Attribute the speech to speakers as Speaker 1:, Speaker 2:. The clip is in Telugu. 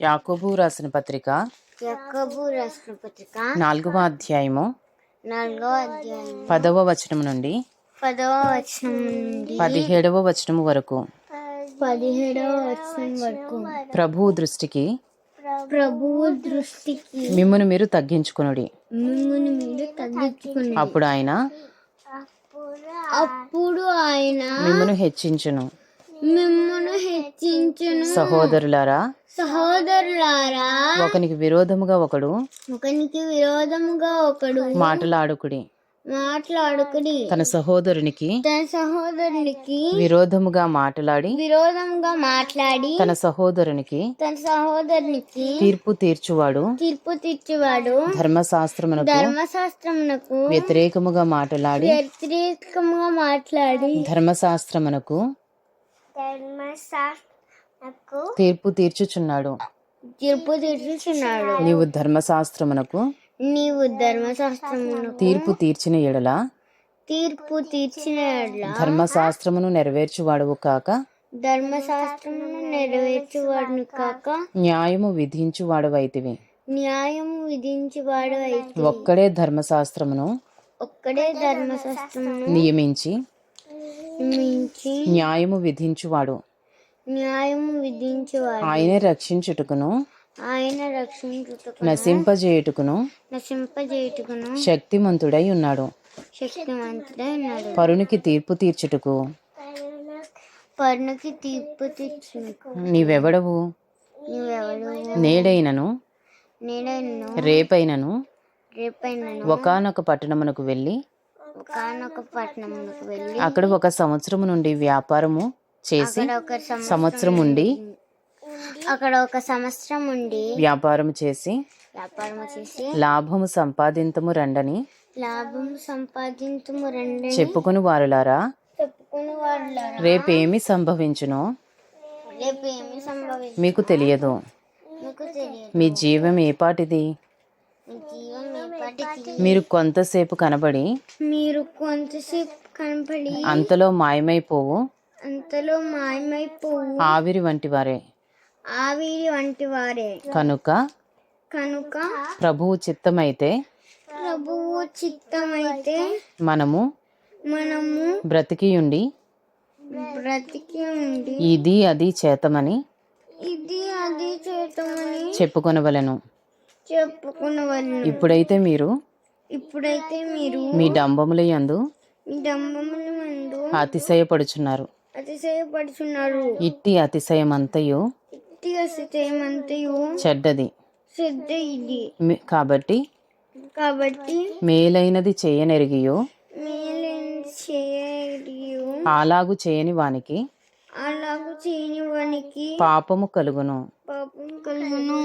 Speaker 1: యాకోబు రాసిన పత్రిక
Speaker 2: యాకోబు రాసిన పత్రిక
Speaker 1: నాలుగవ అధ్యాయము
Speaker 2: నాలుగో అధ్యాయం
Speaker 1: పదవ వచనం నుండి
Speaker 2: పదవ వచనం నుండి
Speaker 1: పదిహేడవ వచనం వరకు.
Speaker 2: పదిహేడవ వచనం వరకు
Speaker 1: ప్రభువు దృష్టికి
Speaker 2: ప్రభువు దృష్టికి
Speaker 1: మిమ్మును మీరు తగ్గించుకొనుడి.
Speaker 2: మిమ్మును మీరు తగ్గించుకుని
Speaker 1: అప్పుడు ఆయన
Speaker 2: అప్పుడు ఆయన
Speaker 1: మిమ్మును హెచ్చించును.
Speaker 2: మిమ్మును హెచ్చించును.
Speaker 1: సహోదరులారా
Speaker 2: సహోదరులారా
Speaker 1: ఒకనికి విరోధముగా ఒకడు
Speaker 2: ఒకనికి విరోధముగా ఒకడు
Speaker 1: మాటలాడుకుడి.
Speaker 2: మాట్లాడుకుని
Speaker 1: తన సహోదరునికి
Speaker 2: తన సహోదరునికి
Speaker 1: విరోధముగా మాట్లాడి
Speaker 2: విరోధంగా మాట్లాడి
Speaker 1: తన సహోదరునికి
Speaker 2: తన సహోదరునికి
Speaker 1: తీర్పు తీర్చువాడు
Speaker 2: తీర్పు తీర్చేవాడు
Speaker 1: ధర్మశాస్త్రమునకు
Speaker 2: ధర్మశాస్త్రమునకు
Speaker 1: వ్యతిరేకముగా మాట్లాడి
Speaker 2: వ్యతిరేకంగా మాట్లాడి
Speaker 1: ధర్మశాస్త్రమునకు తీర్పు తీర్చుచున్నాడు.
Speaker 2: తీర్పు తీర్చుచున్నాడు.
Speaker 1: నీవు ధర్మశాస్త్రమునకు
Speaker 2: నీవు ధర్మశాస్త్రమునకు
Speaker 1: తీర్పు తీర్చిన ఎడల
Speaker 2: తీర్పు తీర్చిన యెడల
Speaker 1: ధర్మశాస్త్రమును నెరవేర్చువాడువు కాక
Speaker 2: ధర్మశాస్త్రమును నెరవేర్చువాడును కాక
Speaker 1: న్యాయము విధించువాడవైతివి.
Speaker 2: న్యాయము విధించేవాడు అయితే
Speaker 1: ఒక్కడే ధర్మశాస్త్రమును
Speaker 2: ఒక్కడే ధర్మశాస్త్రమును
Speaker 1: నియమించి
Speaker 2: మించి
Speaker 1: న్యాయము విధించువాడు.
Speaker 2: న్యాయము విధించేవాడు.
Speaker 1: ఆయనే రక్షించుటకును
Speaker 2: ఆయన రక్షించుటకు
Speaker 1: నశింపజేయుటకును
Speaker 2: నశింపజేయుటకును
Speaker 1: శక్తిమంతుడై ఉన్నాడు.
Speaker 2: శక్తివంతుడై ఉన్నాడు.
Speaker 1: పరునికి తీర్పు తీర్చుటకు
Speaker 2: పర్ణకి తీర్పు తెచ్చుకు
Speaker 1: నీవెవడవు?
Speaker 2: నీవెవడు
Speaker 1: నేడైనను
Speaker 2: నేడను
Speaker 1: రేపైనను
Speaker 2: రేపైనను
Speaker 1: ఒకానొక పట్టణమునకు వెళ్ళి
Speaker 2: ఒకనొక పట్టణమునకు వెళ్ళి
Speaker 1: అక్కడ ఒక సంవత్సరము నుండి వ్యాపారము చేసి
Speaker 2: అక్కడ ఒక సంవత్సరం
Speaker 1: సంవత్సరం ఉండి
Speaker 2: అక్కడ ఒక సంవత్సరం ఉండి
Speaker 1: వ్యాపారం చేసి
Speaker 2: వ్యాపారం చేసి
Speaker 1: లాభము సంపాదింతము రండని
Speaker 2: లాభం సంపాదించము రండి
Speaker 1: చెప్పుకుని వారులారా
Speaker 2: చెప్పుకుని వాళ్ళ
Speaker 1: రేపేమి సంభవించునో
Speaker 2: రేపు ఏమి సంభవిస్తుంది
Speaker 1: మీకు తెలియదు.
Speaker 2: మీకు తెలియదు.
Speaker 1: మీ జీవం ఏపాటిది
Speaker 2: మీ జీవం ఏపాటికి
Speaker 1: మీరు కొంతసేపు కనబడి
Speaker 2: మీరు కొంతసేపు కనపడి
Speaker 1: అంతలో మాయమైపోవు.
Speaker 2: అంతలో మాయమైపోవు.
Speaker 1: ఆవిరి వంటి వారే.
Speaker 2: ఆవిరి వంటి వారే.
Speaker 1: కనుక
Speaker 2: కనుక
Speaker 1: ప్రభువు చిత్తమైతే
Speaker 2: ప్రభువు చిత్తమైతే
Speaker 1: మనము
Speaker 2: మనము
Speaker 1: బ్రతికియుండి
Speaker 2: బ్రతికి ఉండి
Speaker 1: ఇది అది చేతమని
Speaker 2: ఇది అది చేతమని
Speaker 1: చెప్పుకొనవలెను.
Speaker 2: చెప్పుకున్నవాళ్ళు
Speaker 1: ఇప్పుడైతే మీరు
Speaker 2: ఇప్పుడైతే మీరు
Speaker 1: మీ డంబముల యందు
Speaker 2: మీ డంబముల మందు
Speaker 1: అతిశయపడుచున్నారు.
Speaker 2: అతిశయపడుచున్నారు.
Speaker 1: ఇట్టి అతిశయమంతయు
Speaker 2: ఇట్టి అతిశయమంతయు
Speaker 1: చెడ్డది.
Speaker 2: ఇది
Speaker 1: కాబట్టి
Speaker 2: కాబట్టి
Speaker 1: మేలైనది చేయనెరిగియో అలాగు చేయని వానికి
Speaker 2: అలాగూ చేయని వానికి
Speaker 1: పాపము కలుగును.
Speaker 2: పాపం కలుగును.